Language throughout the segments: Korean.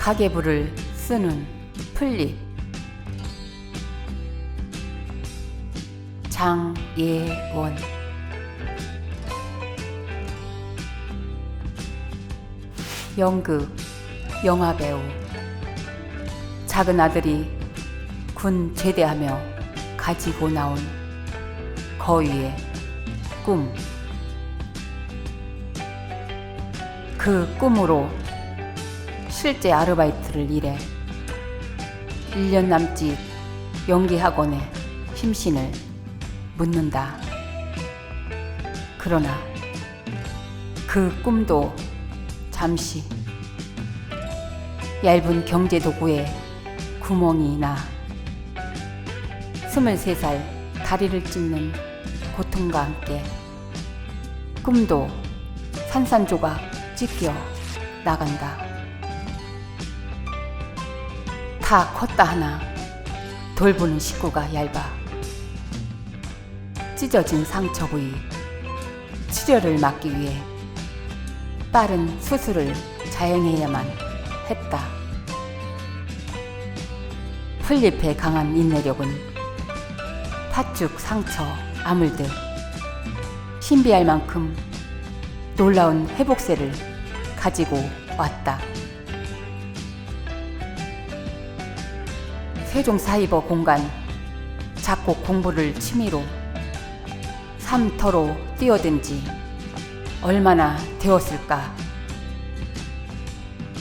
가계부를 쓰는 플립 장예원. 연극 영화배우. 작은 아들이 군 제대하며 가지고 나온 거위의 꿈. 그 꿈으로 실제 아르바이트를 일해 1년 남짓 연기 학원에 힘신을 묻는다. 그러나 그 꿈도 잠시 얇은 경제 도구에 구멍이 나 23살 다리를 찢는 고통과 함께 꿈도 산산조각 찢겨 나간다. 다 컸다 하나 돌보는 식구가 얇아 찢어진 상처 부위 치료를 막기 위해 빠른 수술을 자행해야만 했다. 플립의 강한 인내력은 팥죽 상처 아물 듯 신비할 만큼 놀라운 회복세를 가지고 왔다. 세종사이버 공간 작곡 공부를 취미로 삼터로 뛰어든 지 얼마나 되었을까.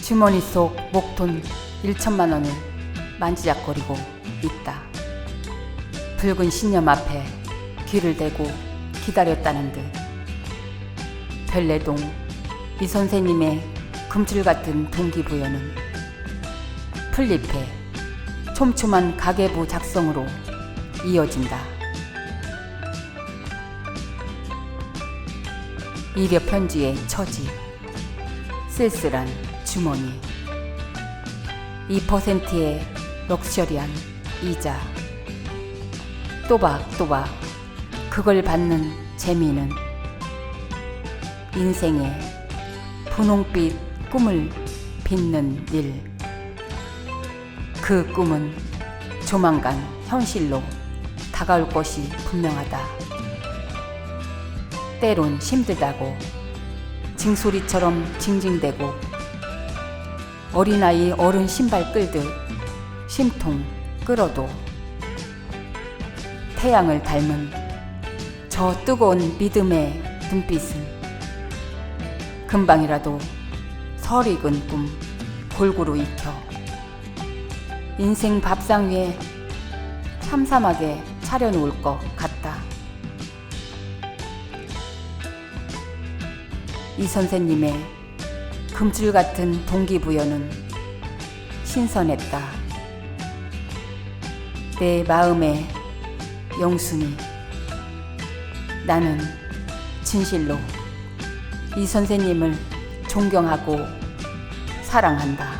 주머니 속 목돈 1천만 원을 만지작거리고 있다. 붉은 신념 앞에 귀를 대고 기다렸다는 듯. 별내동 이 선생님의 금줄 같은 동기부여는 플립해 촘촘한 가계부 작성으로 이어진다. 이력 편지의 처지, 쓸쓸한 주머니, 2%의 럭셔리한 이자, 또박또박 그걸 받는 재미는 인생의 분홍빛 꿈을 빚는 일. 그 꿈은 조만간 현실로 다가올 것이 분명하다. 때론 힘들다고 징소리처럼 징징대고 어린아이 어른 신발 끌듯 심통 끌어도 태양을 닮은 저 뜨거운 믿음의 눈빛은 금방이라도 설 익은 꿈 골고루 익혀 인생 밥상 위에 삼삼하게 차려놓을 것 같다. 이 선생님의 금줄 같은 동기부여는 신선했다. 내 마음의 영순이 나는 진실로 이 선생님을 존경하고 사랑한다.